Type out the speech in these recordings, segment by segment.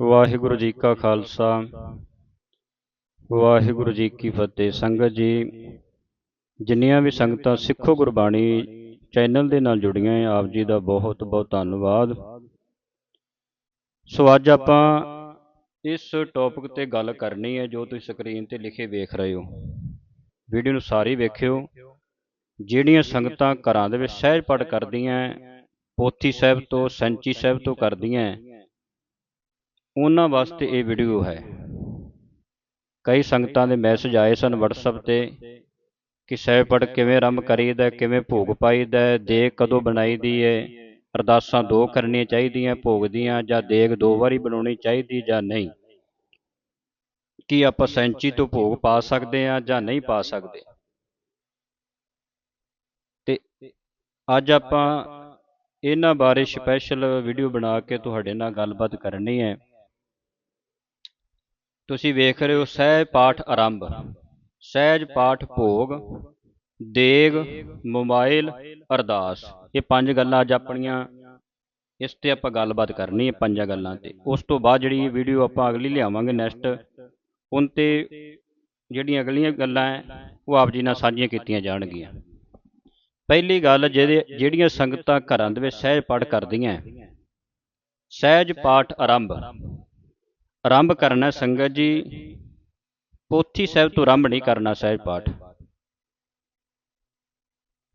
ਵਾਹਿਗੁਰੂ ਜੀ ਕਾ ਖਾਲਸਾ। ਵਾਹਿਗੁਰੂ ਜੀ ਕੀ ਫਤਿਹ। ਸੰਗਤ ਜੀ, ਜਿੰਨੀਆਂ ਵੀ ਸੰਗਤਾਂ ਸਿੱਖੋ ਗੁਰਬਾਣੀ ਚੈਨਲ ਦੇ ਨਾਲ ਜੁੜੀਆਂ ਹੈ ਆਪ ਜੀ ਦਾ ਬਹੁਤ ਬਹੁਤ ਧੰਨਵਾਦ। ਸੋ ਅੱਜ ਆਪਾਂ ਇਸ ਟੌਪਿਕ ਤੇ ਗੱਲ ਕਰਨੀ ਹੈ ਜੋ ਤੁਸੀਂ ਸਕਰੀਨ ਤੇ ਲਿਖੇ ਵੇਖ ਰਹੇ ਹੋ। ਵੀਡੀਓ ਨੂੰ ਸਾਰੀ ਵੇਖਿਓ। ਜਿਹੜੀਆਂ ਸੰਗਤਾਂ ਘਰਾਂ ਦੇ ਵਿੱਚ ਸਹਿਜ ਪਾਠ ਕਰਦੀਆਂ ਪੋਥੀ ਸਾਹਿਬ ਤੋਂ, ਸੰਚੀ ਸਾਹਿਬ ਤੋਂ ਕਰਦੀਆਂ ਉਹਨਾਂ ਵਾਸਤੇ ਇਹ ਵੀਡੀਓ ਹੈ। ਕਈ ਸੰਗਤਾਂ ਦੇ ਮੈਸੇਜ ਆਏ ਸਨ WhatsApp ਤੇ ਕਿ ਸਹਿਜ ਪਾਠ ਕਿਵੇਂ ਆਰੰਭ ਕਰੀਦਾ ਕਿਵੇਂ ਭੋਗ ਪਾਈਦਾ ਹੈ, ਦੇਗ ਕਦੋਂ ਬਣਾਈਦੀ ਹੈ ਅਰਦਾਸਾਂ ਦੋ ਕਰਨੀਆਂ ਚਾਹੀਦੀਆਂ ਭੋਗ ਦੀਆਂ ਜਾਂ ਦੇਗ ਦੋ ਵਾਰੀ ਬਣਾਉਣੀ ਚਾਹੀਦੀ ਜਾਂ ਨਹੀਂ। ਕੀ ਆਪਾਂ ਸੈਂਚੀ ਤੋਂ ਭੋਗ ਪਾ ਸਕਦੇ ਹਾਂ ਜਾਂ ਨਹੀਂ ਪਾ ਸਕਦੇ? ਤੇ ਅੱਜ ਆਪਾਂ ਇਹਨਾਂ ਬਾਰੇ ਸਪੈਸ਼ਲ ਵੀਡੀਓ ਬਣਾ ਕੇ ਤੁਹਾਡੇ ਨਾਲ ਗੱਲਬਾਤ ਕਰਨੀ ਹੈ। ਤੁਸੀਂ ਵੇਖ ਰਹੇ ਹੋ ਸਹਿਜ ਪਾਠ ਆਰੰਭ। ਸਹਿਜ ਪਾਠ ਭੋਗ, ਦੇਗ ਮੋਬਾਈਲ ਅਰਦਾਸ। ਇਹ ਪੰਜ ਗੱਲਾਂ ਅੱਜ ਆਪਣੀਆਂ, ਇਸ ਤੇ ਆਪਾਂ ਗੱਲਬਾਤ ਕਰਨੀ ਹੈ ਪੰਜਾਂ ਗੱਲਾਂ ਤੇ। ਉਸ ਤੋਂ ਬਾਅਦ ਜਿਹੜੀ ਵੀਡੀਓ ਆਪਾਂ ਅਗਲੀ ਲਿਆਵਾਂਗੇ ਨੈਕਸਟ ਉਨ ਤੇ ਜਿਹੜੀਆਂ ਅਗਲੀਆਂ ਗੱਲਾਂ ਹੈ, ਉਹ ਆਪ ਜੀ ਨਾਲ ਸਾਂਝੀਆਂ ਕੀਤੀਆਂ ਜਾਣਗੀਆਂ। ਪਹਿਲੀ ਗੱਲ ਜਿਹੜੇ ਜਿਹੜੀਆਂ ਸੰਗਤਾਂ ਘਰਾਂ ਦੇ ਵਿੱਚ ਸਹਿਜ ਪਾਠ ਕਰਦੀਆਂ ਸਹਿਜ ਪਾਠ ਆਰੰਭ। ਆਰੰਭ ਕਰਨਾ ਸੰਗਤ ਜੀ। ਪੋਥੀ ਸਾਹਿਬ ਤੋਂ ਆਰੰਭ ਨਹੀਂ ਕਰਨਾ ਸਹਿਜ ਪਾਠ।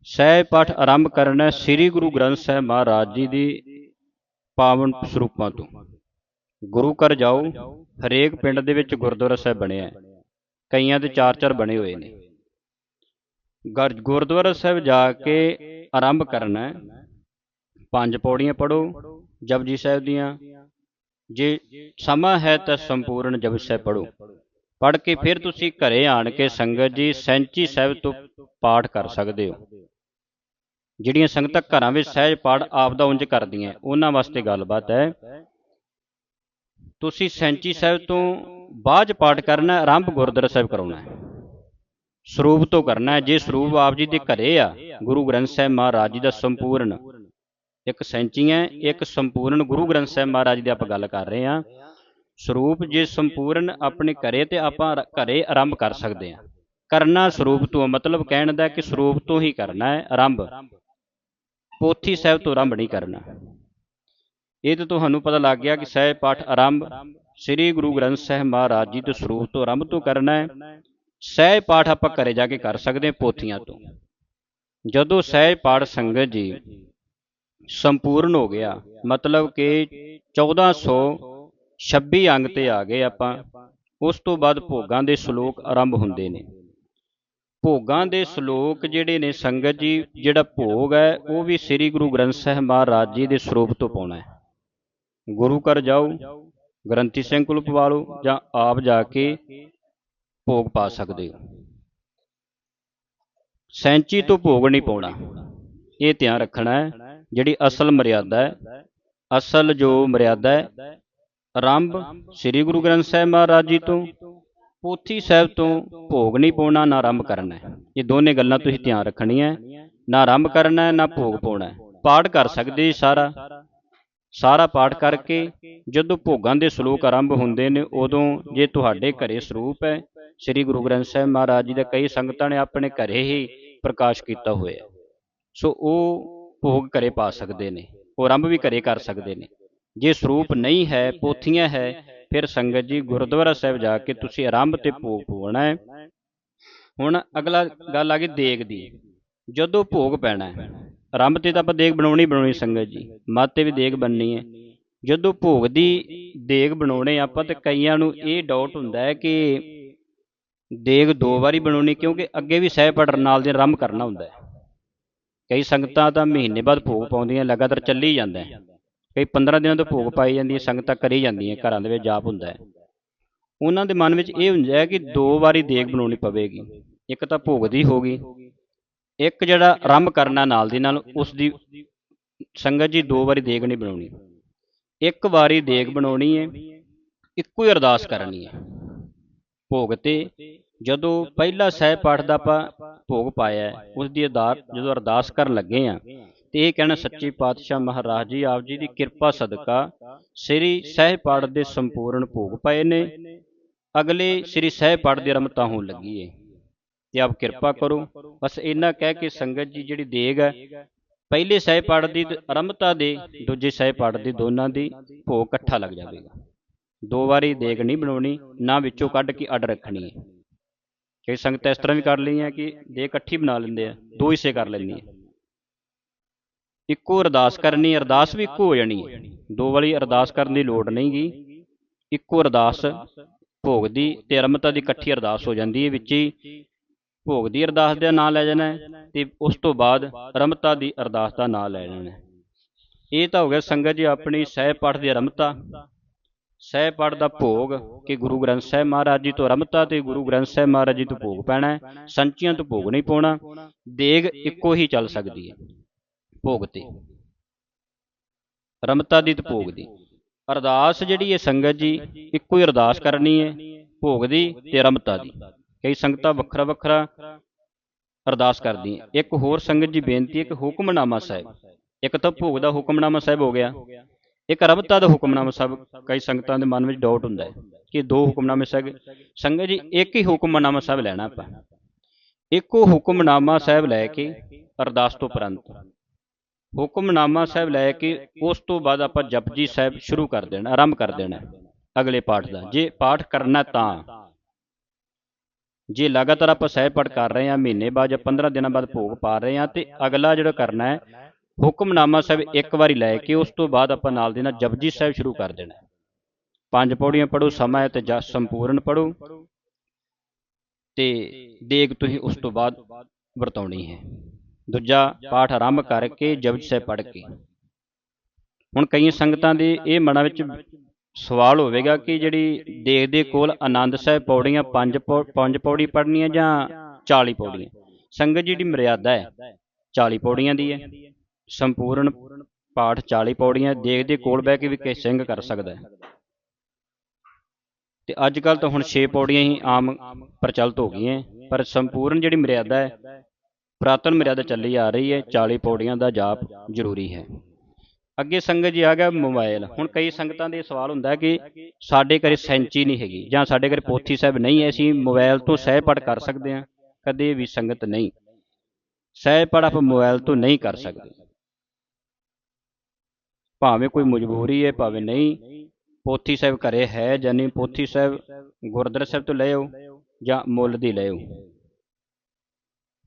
ਸਹਿਜ ਪਾਠ ਆਰੰਭ ਕਰਨਾ ਸ੍ਰੀ ਗੁਰੂ ਗ੍ਰੰਥ ਸਾਹਿਬ ਮਹਾਰਾਜ ਜੀ ਦੀ ਪਾਵਨ ਸਰੂਪਾਂ ਤੋਂ। ਗੁਰੂ ਘਰ ਜਾਓ, ਹਰੇਕ ਪਿੰਡ ਦੇ ਵਿੱਚ ਗੁਰਦੁਆਰਾ ਸਾਹਿਬ ਬਣਿਆ ਕਈਆਂ ਦੇ ਚਾਰ ਚਾਰ ਬਣੇ ਹੋਏ ਨੇ। ਗੁਰਦੁਆਰਾ ਸਾਹਿਬ ਜਾ ਕੇ ਆਰੰਭ ਕਰਨਾ ਪੰਜ ਪੌੜੀਆਂ ਪੜੋ ਜਪਜੀ ਸਾਹਿਬ ਦੀਆਂ ਜੇ ਸਮਾਂ ਹੈ ਤਾਂ ਸੰਪੂਰਨ ਜਪਜੀ ਸਾਹਿਬ ਪੜੋ ਪੜ ਕੇ ਫਿਰ ਤੁਸੀਂ ਘਰੇ ਆਣ ਕੇ ਸੰਗਤ ਜੀ ਸੈਂਚੀ ਸਾਹਿਬ ਤੋਂ ਪਾਠ ਕਰ ਸਕਦੇ ਹੋ। ਜਿਹੜੀਆਂ ਸੰਗਤਾਂ ਘਰਾਂ ਵਿੱਚ ਸਹਿਜ ਪਾਠ ਆਪ ਦਾ ਉਂਝ ਕਰਦੀਆਂ, ਉਹਨਾਂ ਵਾਸਤੇ ਗੱਲਬਾਤ ਹੈ। ਤੁਸੀਂ ਸੈਂਚੀ ਸਾਹਿਬ ਤੋਂ ਬਾਅਦ ਪਾਠ ਕਰਨਾ ਆਰੰਭ ਗੁਰਦੁਆਰਾ ਸਾਹਿਬ ਕਰਾਉਣਾ ਹੈ। ਸਰੂਪ ਤੋਂ ਕਰਨਾ ਹੈ, ਜੇ ਸਰੂਪ ਆਪ ਜੀ ਦੇ ਘਰੇ ਆ, ਗੁਰੂ ਗ੍ਰੰਥ ਸਾਹਿਬ ਮਹਾਰਾਜ ਜੀ ਦਾ ਸੰਪੂਰਨ ਇੱਕ ਸੈਂਚੀ ਹੈ, ਇੱਕ ਸੰਪੂਰਨ ਗੁਰੂ ਗ੍ਰੰਥ ਸਾਹਿਬ ਮਹਾਰਾਜ ਦੀ ਆਪਾਂ ਗੱਲ ਕਰ ਰਹੇ ਹਾਂ। ਸਰੂਪ ਜੇ ਸੰਪੂਰਨ ਆਪਣੇ ਘਰੇ ਤੇ ਆਪਾਂ ਘਰੇ ਆਰੰਭ ਕਰ ਸਕਦੇ ਹਾਂ। ਕਰਨਾ ਸਰੂਪ ਤੋਂ ਮਤਲਬ ਕਹਿਣ ਦਾ ਕਿ ਸਰੂਪ ਤੋਂ ਹੀ ਕਰਨਾ ਹੈ, ਆਰੰਭ। ਪੋਥੀ ਸਾਹਿਬ ਤੋਂ ਆਰੰਭ ਨਹੀਂ ਕਰਨਾ। ਇਹ ਤਾਂ ਤੁਹਾਨੂੰ ਪਤਾ ਲੱਗ ਗਿਆ ਕਿ ਸਹਿਜ ਪਾਠ ਆਰੰਭ ਸ੍ਰੀ ਗੁਰੂ ਗ੍ਰੰਥ ਸਾਹਿਬ ਮਹਾਰਾਜ ਜੀ ਦੇ ਸਰੂਪ ਤੋਂ ਆਰੰਭ ਤੋਂ ਕਰਨਾ ਹੈ। ਸਹਿਜ ਪਾਠ ਆਪਾਂ ਘਰੇ ਜਾ ਕੇ ਕਰ ਸਕਦੇ ਹਾਂ ਪੋਥੀਆਂ ਤੋਂ। ਜਦੋਂ ਸਹਿਜ ਪਾਠ ਸੰਗਤ ਜੀ ਸੰਪੂਰਨ ਹੋ ਗਿਆ। ਮਤਲਬ ਕਿ 1426 ਅੰਗ ਤੇ ਆ ਗਏ ਆਪਾਂ। ਉਸ ਤੋਂ ਬਾਅਦ ਭੋਗਾਂ ਦੇ ਸ਼ਲੋਕ ਆਰੰਭ ਹੁੰਦੇ ਨੇ। ਭੋਗਾਂ ਦੇ ਸ਼ਲੋਕ ਜਿਹੜੇ ਨੇ ਸੰਗਤ ਜੀ, ਜਿਹੜਾ ਭੋਗ ਹੈ, ਉਹ ਵੀ ਸ੍ਰੀ ਗੁਰੂ ਗ੍ਰੰਥ ਸਾਹਿਬ ਮਹਾਰਾਜ ਜੀ ਦੇ ਸਰੂਪ ਤੋਂ ਪਾਉਣਾ ਹੈ। ਗੁਰੂ ਘਰ ਜਾਓ, ਗ੍ਰੰਥੀ ਸਿੰਘ ਕੋਲ ਪਵਾ ਲਓ ਜਾਂ ਆਪ ਜਾ ਕੇ ਭੋਗ ਪਾ ਸਕਦੇ ਹੋ। ਸੈਂਚੀ ਤੋਂ ਭੋਗ ਨਹੀਂ ਪਾਉਣਾ। ਇਹ ਧਿਆਨ ਰੱਖਣਾ ਹੈ। ਜਿਹੜੀ ਅਸਲ ਮਰਿਆਦਾ ਹੈ, ਅਸਲ ਜੋ ਮਰਿਆਦਾ ਹੈ, ਆਰੰਭ ਸ੍ਰੀ ਗੁਰੂ ਗ੍ਰੰਥ ਸਾਹਿਬ ਮਹਾਰਾਜ ਜੀ ਤੋਂ, ਪੋਥੀ ਸਾਹਿਬ ਤੋਂ ਭੋਗ ਨਹੀਂ ਪਾਉਣਾ, ਨਾ ਆਰੰਭ ਕਰਨਾ ਇਹ ਦੋਨੇ ਗੱਲਾਂ ਤੁਸੀਂ ਧਿਆਨ ਰੱਖਣੀਆਂ ਨਾ ਆਰੰਭ ਕਰਨਾ ਨਾ ਭੋਗ ਪਾਉਣਾ ਪਾਠ ਕਰ ਸਕਦੇ ਜੀ ਸਾਰਾ। ਸਾਰਾ ਪਾਠ ਕਰਕੇ ਜਦੋਂ ਭੋਗਾਂ ਦੇ ਸ਼ਲੋਕ ਆਰੰਭ ਹੁੰਦੇ ਨੇ, ਉਦੋਂ ਜੇ ਤੁਹਾਡੇ ਘਰੇ ਸਰੂਪ ਹੈ, ਸ੍ਰੀ ਗੁਰੂ ਗ੍ਰੰਥ ਸਾਹਿਬ ਮਹਾਰਾਜ ਜੀ ਦਾ ਕਈ ਸੰਗਤਾਂ ਨੇ ਆਪਣੇ ਘਰੇ ਹੀ ਪ੍ਰਕਾਸ਼ ਕੀਤਾ ਹੋਇਆ ਸੋ ਉਹ ਭੋਗ ਘਰੇ ਪਾ ਸਕਦੇ ਨੇ, ਉਹ ਆਰੰਭ ਵੀ ਘਰੇ ਕਰ ਸਕਦੇ ਨੇ। ਜੇ ਸਰੂਪ ਨਹੀਂ ਹੈ, ਪੋਥੀਆਂ ਹੈ, ਫਿਰ ਸੰਗਤ ਜੀ ਗੁਰਦੁਆਰਾ ਸਾਹਿਬ ਜਾ ਕੇ ਤੁਸੀਂ ਆਰੰਭ ਤੇ ਭੋਗ ਪਵਾਉਣਾ ਹੈ। ਹੁਣ ਅਗਲਾ ਗੱਲ ਆ ਗਈ ਦੇਗ ਦੀ। ਜਦੋਂ ਭੋਗ ਪੈਣਾ ਹੈ, ਆਰੰਭ ਤੇ ਤਾਂ ਆਪਾਂ ਦੇਗ ਬਣਾਉਣੀ ਬਣਾਉਣੀ ਸੰਗਤ ਜੀ ਮੱਤ 'ਤੇ ਵੀ ਦੇਗ ਬਣਨੀ ਹੈ। ਜਦੋਂ ਭੋਗ ਦੀ ਦੇਗ ਬਣਾਉਣੇ ਆਪਾਂ ਤੇ ਕਈਆਂ ਨੂੰ ਇਹ ਡਾਊਟ ਹੁੰਦਾ ਹੈ ਕਿ ਦੇਗ ਦੋ ਵਾਰੀ ਬਣਾਉਣੀ, ਕਿਉਂਕਿ ਅੱਗੇ ਵੀ ਸਹਿ ਪੜਨ ਨਾਲ ਦੇ ਆਰੰਭ ਕਰਨਾ ਹੁੰਦਾ ਹੈ। ਕਈ ਸੰਗਤਾਂ ਤਾਂ ਮਹੀਨੇ ਬਾਅਦ ਭੋਗ ਪਾਉਂਦੀਆਂ, ਲਗਾਤਾਰ ਚੱਲੀ ਜਾਂਦਾ ਹੈ ਕਈ 15 ਦਿਨਾਂ ਤੋਂ ਭੋਗ ਪਾਈ ਜਾਂਦੀ ਹੈ ਸੰਗਤਾਂ ਕਰੀ ਜਾਂਦੀਆਂ, ਘਰਾਂ ਦੇ ਵਿੱਚ ਜਾਪ ਹੁੰਦਾ ਹੈ। ਉਹਨਾਂ ਦੇ ਮਨ ਵਿੱਚ ਇਹ ਹੁੰਦਾ ਹੈ ਕਿ ਦੋ ਵਾਰੀ ਦੇਗ ਬਣਾਉਣੀ ਪਵੇਗੀ। ਇੱਕ ਤਾਂ ਭੋਗ ਦੀ ਹੋ ਗਈ। ਇੱਕ ਜਿਹੜਾ ਆਰੰਭ ਕਰਨਾ ਨਾਲ ਦੀ ਨਾਲ ਉਸ ਦੀ ਸੰਗਤ ਜੀ ਦੋ ਵਾਰੀ ਦੇਗ ਨਹੀਂ ਬਣਾਉਣੀ। ਇੱਕ ਵਾਰੀ ਦੇਗ ਬਣਾਉਣੀ ਹੈ, ਇੱਕੋ ਹੀ ਅਰਦਾਸ ਕਰਨੀ ਹੈ। ਭੋਗ ਤੇ ਜਦੋਂ ਪਹਿਲਾ ਸਹਿ ਪਾਠ ਦਾ ਆਪਾਂ ਭੋਗ ਪਾਇਆ ਹੈ, ਉਸ ਦੀ ਅਰਦਾਸ ਜਦੋਂ ਅਰਦਾਸ ਕਰਨ ਲੱਗੇ ਆ ਤੇ ਇਹ ਕਹਿਣਾ ਸੱਚੇ ਪਾਤਸ਼ਾਹ ਮਹਾਰਾਜ ਜੀ ਆਪ ਜੀ ਦੀ ਕਿਰਪਾ ਸਦਕਾ ਸ੍ਰੀ ਸਹਿਜ ਪਾਠ ਦੇ ਸੰਪੂਰਨ ਭੋਗ ਪਏ ਨੇ। ਅਗਲੇ ਸ੍ਰੀ ਸਹਿਜ ਪਾਠ ਦੀ ਰਮਤਾ ਹੋਣ ਲੱਗੀ ਏ। ਤੇ ਆਪ ਕਿਰਪਾ ਕਰੋ। ਬਸ ਇੰਨਾ ਕਹਿ ਕੇ ਸੰਗਤ ਜੀ ਜਿਹੜੀ ਦੇਗ ਹੈ ਪਹਿਲੇ ਸਹਿਜ ਪਾਠ ਦੀ ਆਰੰਭਤਾ ਦੇ ਦੂਜੇ ਸਹਿਜ ਪਾਠ ਦੇ ਦੋਨਾਂ ਦੀ ਭੋਗ ਇਕੱਠਾ ਲੱਗ ਜਾਵੇਗਾ। ਦੋ ਵਾਰੀ ਦੇਗ ਨਹੀਂ ਬਣਾਉਣੀ ਨਾ ਵਿੱਚੋਂ ਕੱਢ ਕੇ ਅੱਡ ਰੱਖਣੀ ਹੈ ਕਈ ਸੰਗਤਾਂ ਇਸ ਤਰ੍ਹਾਂ ਵੀ ਕਰ ਲਈਆਂ ਕਿ ਦੇਗ ਇਕੱਠੀ ਬਣਾ ਲੈਂਦੇ ਆ, ਦੋ ਹਿੱਸੇ ਕਰ ਲੈਂਦੀਆਂ ਇੱਕੋ ਅਰਦਾਸ ਕਰਨੀ, ਅਰਦਾਸ ਵੀ ਇੱਕੋ ਹੋ ਜਾਣੀ ਹੈ ਦੋ ਵਾਲੀ ਅਰਦਾਸ ਕਰਨ ਦੀ ਲੋੜ ਨਹੀਂਗੀ ਇੱਕੋ ਅਰਦਾਸ ਭੋਗ ਦੀ ਤੇ ਅਰਮਤਾ ਦੀ ਇਕੱਠੀ ਅਰਦਾਸ ਹੋ ਜਾਂਦੀ ਹੈ ਵਿੱਚ ਹੀ ਭੋਗ ਦੀ ਅਰਦਾਸ ਦਾ ਨਾਮ ਲੈ ਜਾਣਾ ਹੈ ਤੇ ਉਸ ਤੋਂ ਬਾਅਦ ਰਮਤਾ ਦੀ ਅਰਦਾਸ ਦਾ ਨਾਮ ਲੈ ਜਾਣਾ ਇਹ ਤਾਂ ਹੋ ਗਿਆ ਸੰਗਤ ਜੀ ਆਪਣੀ ਸਹਿ ਪਾਠ ਦੀ ਰਮਤਾ ਸਹਿ ਪਾਠ ਦਾ ਭੋਗ ਕਿ ਗੁਰੂ ਗ੍ਰੰਥ ਸਾਹਿਬ ਮਹਾਰਾਜ ਜੀ ਤੋਂ ਰਮਤਾ ਤੇ ਗੁਰੂ ਗ੍ਰੰਥ ਸਾਹਿਬ ਮਹਾਰਾਜ ਜੀ ਤੋਂ ਭੋਗ ਪੈਣਾ ਹੈ। ਸੰਚੀਆਂ ਤੋਂ ਭੋਗ ਨਹੀਂ ਪਾਉਣਾ। ਦੇਗ ਇੱਕੋ ਹੀ ਚੱਲ ਸਕਦੀ ਹੈ ਭੋਗ ਤੇ। ਰਮਤਾ ਦੀ ਤੇ ਭੋਗ ਦੀ। ਅਰਦਾਸ ਜਿਹੜੀ ਹੈ ਸੰਗਤ ਜੀ, ਇੱਕੋ ਹੀ ਅਰਦਾਸ ਕਰਨੀ ਹੈ ਭੋਗ ਦੀ ਤੇ ਰਮਤਾ ਦੀ। ਕਈ ਸੰਗਤਾਂ ਵੱਖਰਾ ਵੱਖਰਾ ਅਰਦਾਸ ਕਰਦੀ ਹੈ ਇੱਕ ਹੋਰ ਸੰਗਤ ਜੀ ਬੇਨਤੀ ਹੈ ਕਿ ਹੁਕਮਨਾਮਾ ਸਾਹਿਬ। ਇੱਕ ਤਾਂ ਭੋਗ ਦਾ ਹੁਕਮਨਾਮਾ ਸਾਹਿਬ ਹੋ ਗਿਆ। ਇੱਕ ਰਮਤਾ ਦਾ ਹੁਕਮਨਾਮਾ ਸਾਹਿਬ ਕਈ ਸੰਗਤਾਂ ਦੇ ਮਨ ਵਿੱਚ ਡਾਊਟ ਹੁੰਦਾ ਹੈ ਕਿ ਦੋ ਹੁਕਮਨਾਮੇ ਸਾਹਿਬ ਸੰਗਤ ਜੀ, ਇੱਕ ਹੀ ਹੁਕਮਨਾਮਾ ਸਾਹਿਬ ਲੈਣਾ ਆਪਾਂ। ਇੱਕੋ ਹੁਕਮਨਾਮਾ ਸਾਹਿਬ ਲੈ ਕੇ ਅਰਦਾਸ ਤੋਂ ਉਪਰੰਤ ਹੁਕਮਨਾਮਾ ਸਾਹਿਬ ਲੈ ਕੇ ਉਸ ਤੋਂ ਬਾਅਦ ਆਪਾਂ ਜਪਜੀ ਸਾਹਿਬ ਸ਼ੁਰੂ ਕਰ ਦੇਣਾ, ਆਰੰਭ ਕਰ ਦੇਣਾ ਅਗਲੇ ਪਾਠ ਦਾ। ਜੇ ਪਾਠ ਕਰਨਾ ਤਾਂ, ਜੇ ਲਗਾਤਾਰ ਆਪਾਂ ਸਹਿਜ ਪਾਠ ਕਰ ਰਹੇ ਹਾਂ, ਮਹੀਨੇ ਬਾਅਦ ਜਾਂ 15 ਦਿਨਾਂ ਬਾਅਦ ਭੋਗ ਪਾ ਰਹੇ ਹਾਂ ਤੇ ਅਗਲਾ ਜਿਹੜਾ ਕਰਨਾ ਹੈ ਹੁਕਮਨਾਮਾ ਸਾਹਿਬ ਇੱਕ ਵਾਰੀ ਲੈ ਕੇ ਉਸ ਤੋਂ ਬਾਅਦ ਆਪਾਂ ਨਾਲ ਦੇ ਨਾਲ ਜਪਜੀ ਸਾਹਿਬ ਸ਼ੁਰੂ ਕਰ ਦੇਣਾ ਪੰਜ ਪੌੜੀਆਂ ਪੜੋ ਸਮਾਂ ਹੈ ਤੇ ਜਸ ਸੰਪੂਰਨ ਪੜੋ ਤੇ ਦੇਗ ਤੁਸੀਂ ਉਸ ਤੋਂ ਬਾਅਦ ਵਰਤਾਉਣੀ ਹੈ। ਦੂਜਾ ਪਾਠ ਆਰੰਭ ਕਰਕੇ ਜਪਜੀ ਸਾਹਿਬ ਪੜ੍ਹ ਕੇ। ਹੁਣ ਕਈ ਸੰਗਤਾਂ ਦੇ ਇਹ ਮਨਾਂ ਵਿੱਚ ਸਵਾਲ ਹੋਵੇਗਾ ਕਿ ਜਿਹੜੀ ਦੇਗ ਦੇ ਕੋਲ ਆਨੰਦ ਸਾਹਿਬ ਪੌੜੀਆਂ ਪੰਜ ਪੌ- ਪੰਜ ਪੌੜੀ ਪੜ੍ਹਨੀਆਂ ਜਾਂ 40 ਪੌੜੀਆਂ? ਸੰਗਤ ਜੀ ਦੀ ਮਰਿਆਦਾ ਹੈ। 40 ਪੌੜੀਆਂ ਦੀ ਹੈ। ਸੰਪੂਰਨ ਪਾਠ 40 ਪੌੜੀਆਂ ਦੇਖਦੇ ਕੋਲ ਬਹਿ ਕੇ ਵੀ ਕਿਸੇ ਸਿੰਘ ਕਰ ਸਕਦਾ ਹੈ। ਤੇ ਅੱਜ ਕੱਲ ਤਾਂ ਹੁਣ 6 ਪੌੜੀਆਂ ਹੀ ਆਮ ਪ੍ਰਚਲਿਤ ਹੋ ਗਈਆਂ ਪਰ ਸੰਪੂਰਨ ਜਿਹੜੀ ਮਰਿਆਦਾ ਹੈ, ਪ੍ਰਾਤਨ ਮਰਿਆਦਾ ਚੱਲੀ ਆ ਰਹੀ ਹੈ 40 ਪੌੜੀਆਂ ਦਾ ਜਾਪ ਜ਼ਰੂਰੀ ਹੈ। ਅੱਗੇ ਸੰਗਤ ਜੀ ਆ ਗਿਆ ਮੋਬਾਈਲ ਹੁਣ ਕਈ ਸੰਗਤਾਂ ਦੇ ਸਵਾਲ ਹੁੰਦਾ ਕਿ ਸਾਡੇ ਘਰੇ ਸੈਂਚੀ ਨਹੀਂ ਹੈਗੀ ਜਾਂ ਸਾਡੇ ਘਰੇ ਪੋਥੀ ਸਾਹਿਬ ਨਹੀਂ ਹੈ, ਅਸੀਂ ਮੋਬਾਈਲ ਤੋਂ ਸਹਿ ਪੜ ਕਰ ਸਕਦੇ ਹਾਂ, ਕਦੇ ਵੀ ਸੰਗਤ ਨਹੀਂ। ਸਹਿ ਪੜ ਆਪਾਂ ਮੋਬਾਈਲ ਤੋਂ ਨਹੀਂ ਕਰ ਸਕਦੇ। ਭਾਵੇਂ ਕੋਈ ਮਜਬੂਰੀ ਹੈ, ਭਾਵੇਂ ਨਹੀਂ, ਪੋਥੀ ਸਾਹਿਬ ਘਰੇ ਹੈ ਜਾਂ ਨਹੀਂ, ਪੋਥੀ ਸਾਹਿਬ ਗੁਰਦੁਆਰਾ ਸਾਹਿਬ ਤੋਂ ਲੈ ਜਾਂ ਮੁੱਲ ਦੀ ਲੈ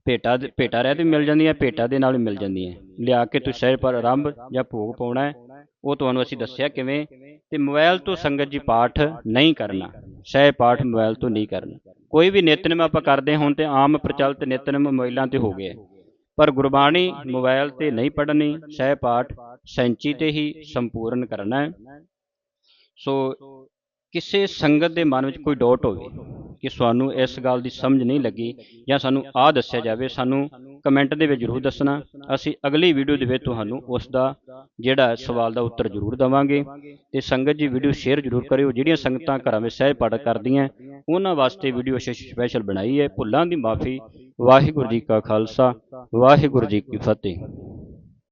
ਭੇਟਾ ਭੇਟਾ ਰਹਿ ਤੇ ਮਿਲ ਜਾਂਦੀਆਂ, ਭੇਟਾ ਦੇ ਨਾਲ ਵੀ ਮਿਲ ਜਾਂਦੀਆਂ। ਲਿਆ ਕੇ ਤੁਸੀਂ ਸਹਿਜ ਪਰ ਆਰੰਭ ਜਾਂ ਭੋਗ ਪਾਉਣਾ ਹੈ, ਉਹ ਤੁਹਾਨੂੰ ਅਸੀਂ ਦੱਸਿਆ ਕਿਵੇਂ ਤੇ ਮੋਬਾਈਲ ਤੋਂ ਸੰਗਤ ਜੀ ਪਾਠ ਨਹੀਂ ਕਰਨਾ। ਸਹਿਜ ਪਾਠ ਮੋਬਾਈਲ ਤੋਂ ਨਹੀਂ ਕਰਨਾ। ਕੋਈ ਵੀ ਨਿਤਨੇਮ ਆਪਾਂ ਕਰਦੇ ਹਾਂ ਹੁਣ ਤੇ ਆਮ ਪ੍ਰਚਲਿਤ ਨਿਤਨੇਮ ਮੋਬਾਈਲਾਂ ਤੇ ਹੋ ਗਏ ਪਰ ਗੁਰਬਾਣੀ ਮੋਬਾਈਲ ਤੇ ਨਹੀਂ ਪੜ੍ਹਨੀ, ਸਹਿ ਪਾਠ ਸੈਂਚੀ ਤੇ ਹੀ ਸੰਪੂਰਨ ਕਰਨਾ ਹੈ। ਸੋ ਕਿਸੇ ਸੰਗਤ ਦੇ ਮਨ ਵਿੱਚ ਕੋਈ ਡਾਊਟ ਹੋਵੇ ਕਿ ਸਾਨੂੰ ਇਸ ਗੱਲ ਦੀ ਸਮਝ ਨਹੀਂ ਲੱਗੀ ਜਾਂ ਸਾਨੂੰ ਆਹ ਦੱਸਿਆ ਜਾਵੇ, ਸਾਨੂੰ ਕਮੈਂਟ ਦੇ ਵਿੱਚ ਜ਼ਰੂਰ ਦੱਸਣਾ। ਅਸੀਂ ਅਗਲੀ ਵੀਡੀਓ ਦੇ ਵਿੱਚ ਤੁਹਾਨੂੰ ਉਸ ਦਾ ਜਿਹੜਾ ਸਵਾਲ ਦਾ ਉੱਤਰ ਜ਼ਰੂਰ ਦਵਾਂਗੇ ਤੇ ਸੰਗਤ ਜੀ ਵੀਡੀਓ ਸ਼ੇਅਰ ਜ਼ਰੂਰ ਕਰਿਓ। ਜਿਹੜੀਆਂ ਸੰਗਤਾਂ ਘਰਾਂ ਵਿੱਚ ਸਹਿਜ ਪਾਠ ਕਰਦੀਆਂ, ਉਹਨਾਂ ਵਾਸਤੇ ਵੀਡੀਓ ਅਸੀਂ ਸਪੈਸ਼ਲ ਬਣਾਈ ਹੈ। ਭੁੱਲਾਂ ਦੀ ਮਾਫੀ। ਵਾਹਿਗੁਰੂ ਜੀ ਕਾ ਖਾਲਸਾ, ਵਾਹਿਗੁਰੂ ਜੀ ਕੀ ਫਤਿਹ।